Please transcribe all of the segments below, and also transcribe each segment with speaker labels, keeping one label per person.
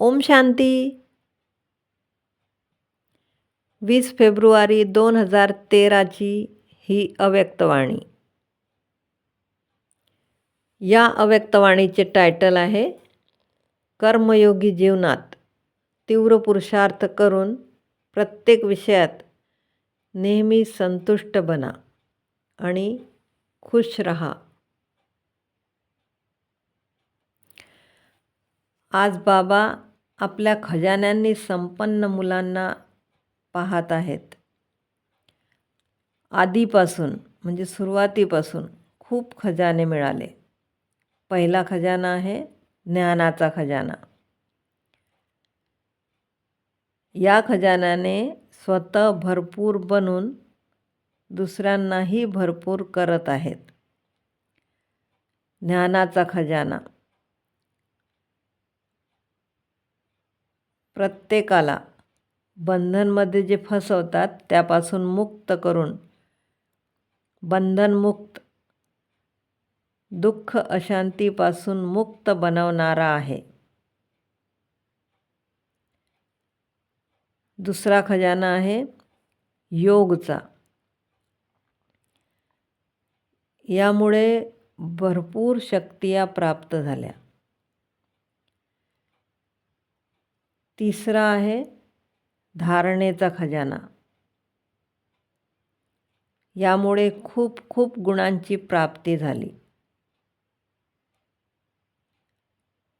Speaker 1: ओम शांती. वीस फेब्रुवारी दोन हजार तेराची ही अव्यक्तवाणी या अव्यक्तवाणीचे टायटल आहे कर्मयोगी जीवनात तीव्र पुरुषार्थ करून प्रत्येक विषयात नेहमी संतुष्ट बना आणि खुश रहा. आज बाबा आपल्या खजान्यांनी संपन्न मुलांना पाहत आहेत. आधीपासून म्हणजे सुरुवातीपासून खूप खजाने मिळाले. पहिला खजाना आहे ज्ञानाचा खजाना. या खजान्याने स्वतः भरपूर बनून दुसऱ्यांनाही भरपूर करत आहेत. ज्ञानाचा खजाना. प्रत्येकाला बंधनमध्ये जे फसवतात त्यापासून मुक्त करून बंधनमुक्त दुःख अशांतीपासून मुक्त बनवणारा आहे. दुसरा खजाना आहे योगचा. यामुळे भरपूर शक्तिया प्राप्त झाल्या. तिसरा आहे धारणेचा खजाना. यामुळे खूप खूप गुणांची प्राप्ती झाली.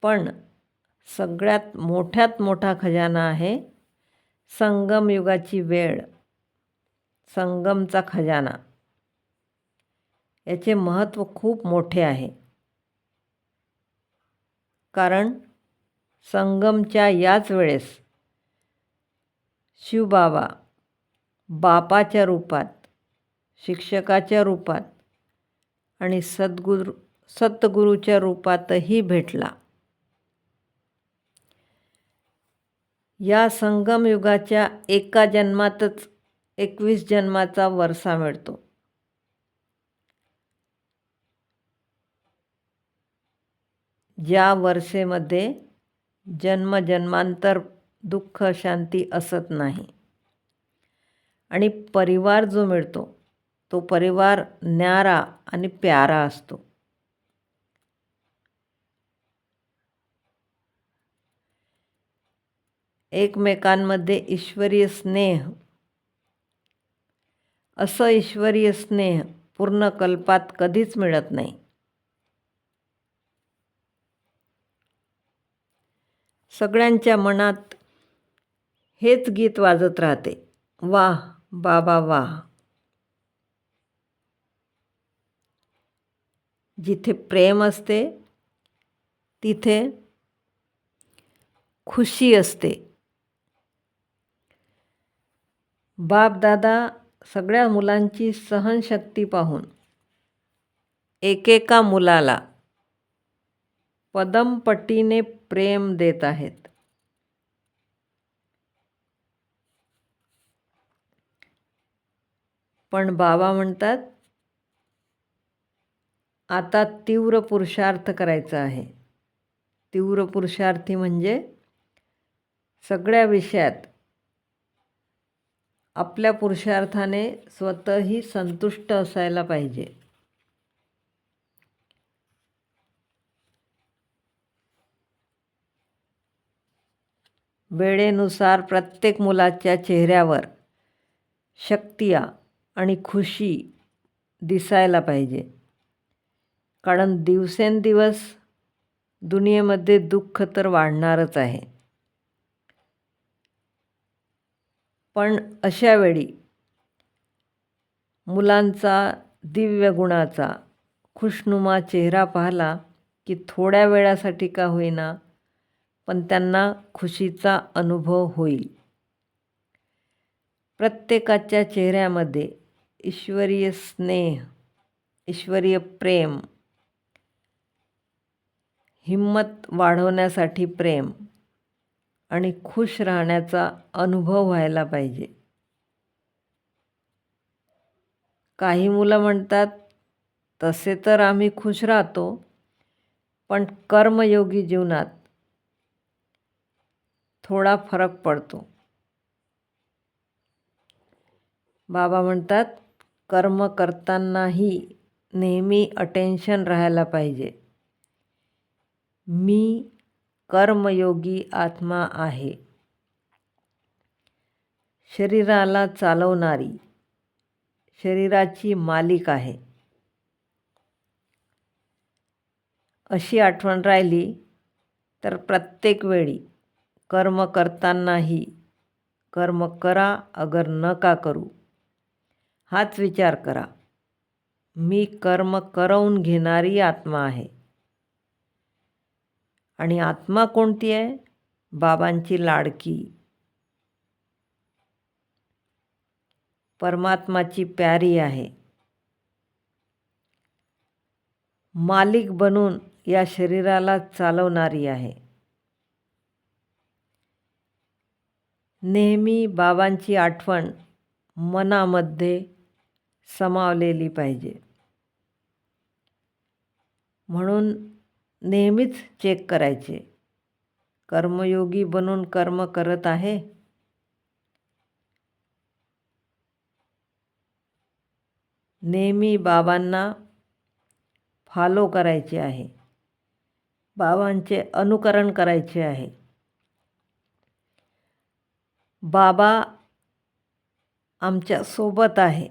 Speaker 1: पण सगळ्यात मोठ्यात मोठा खजाना आहे संगमयुगाची वेळ. संगमचा खजाना. याचे महत्त्व खूप मोठे आहे. कारण संगमच्या याच वेळेस शिवबाबा बापाच्या रूपात शिक्षकाच्या रूपात आणि सद्गुरू सतगुरूच्या रूपातही भेटला. या संगम युगाच्या एका जन्मातच एकवीस जन्माचा वरसा मिळतो. ज्या वर्षेमध्ये जन्मजन्मांतर दुःख शांती असत नाही. आणि परिवार जो मिळतो तो परिवार न्यारा आणि प्यारा असतो. एकमेकांमध्ये ईश्वरीय स्नेह असं ईश्वरीय स्नेह पूर्ण कल्पात कधीच मिळत नाही. सगळ्यांच्या मनात हेच गीत वाजत राहते. वाह बाबा वाह. जिथे प्रेम असते तिथे खुशी असते. बाप दादा सगळ्या मुलांची सहनशक्ती पाहून एकेका मुलाला पदमपट्टीने प्रेम देत आहेत. पण बाबा म्हणतात आता तीव्र पुरुषार्थ करायचा आहे. तीव्र पुरुषार्थी म्हणजे सगळ्या विषयात आपल्या पुरुषार्थाने स्वतःही संतुष्ट असायला पाहिजे. वेळेनुसार प्रत्येक मुलाच्या चेहऱ्यावर शक्तिया आणि खुशी दिसायला पाहिजे. कारण दिवसेंदिवस दुनियेमध्ये दुःख तर वाढणारच आहे. पण अशावेळी मुलांचा दिव्य गुणाचा खुशनुमा चेहरा पाहिला की थोड्या वेळासाठी का होईना पण त्यांना खुशीचा अनुभव होईल. प्रत्येकाच्या चेहऱ्यामध्ये ईश्वरीय स्नेह ईश्वरीय प्रेम हिम्मत वाढवण्यासाठी प्रेम आणि खुश राहण्याचा अनुभव व्हायला पाहिजे. काही मुलं म्हणतात तसे तर आम्ही खुश राहतो पण कर्मयोगी जीवनात थोडा फरक पडतो. बाबा म्हणतात कर्म करतानाही नेहमी अटेन्शन राहायला पाहिजे. मी कर्मयोगी आत्मा आहे. शरीराला चालवणारी शरीराची मालिक आहे. अशी आठवण राहिली तर प्रत्येक वेळी कर्म करतानाही कर्म करा अगर नका करू. हाच विचार करा. मी कर्म करवून घेणारी आत्मा आहे. आणि आत्मा कोणती आहे? बाबांची लाडकी. परमात्माची प्यारी आहे. मालिक बनून या शरीराला चालवणारी आहे. नेहमी बाबांची आठवण मनामध्ये समावलेली पाहिजे. म्हणून नेहमीच चेक करायचे. कर्मयोगी बनून कर्म करत आहे? नेहमी बाबांना फॉलो करायचे आहे. बाबांचे अनुकरण करायचे आहे. बाबा आमच्यासोबत आहे.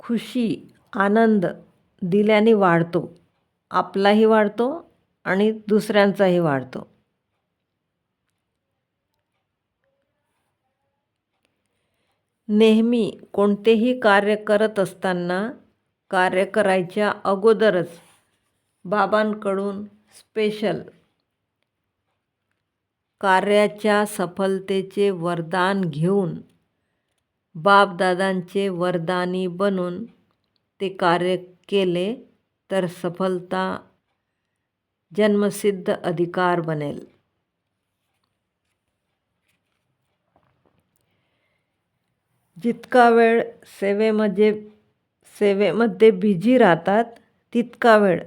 Speaker 1: खुशी आनंद दिल्याने वाढतो. आपलाही वाढतो आणि दुसऱ्यांचाही वाढतो. नेहमी कोणतेही कार्य करत असताना कार्य करायच्या अगोदरच बाबांकडून स्पेशल कार्याच्या सफलतेचे वरदान घेऊन बापदादांचे वरदानी बनून ते कार्य केले तर सफलता जन्मसिद्ध अधिकार बनेल. जितका वेळ सेवेमध्ये सेवेमध्ये बिझी राहतात तितका वेळ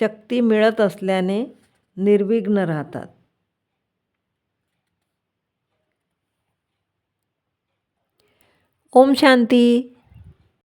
Speaker 1: शक्ती मिळत असल्याने निर्विघ्न राहतात. ओम शांती.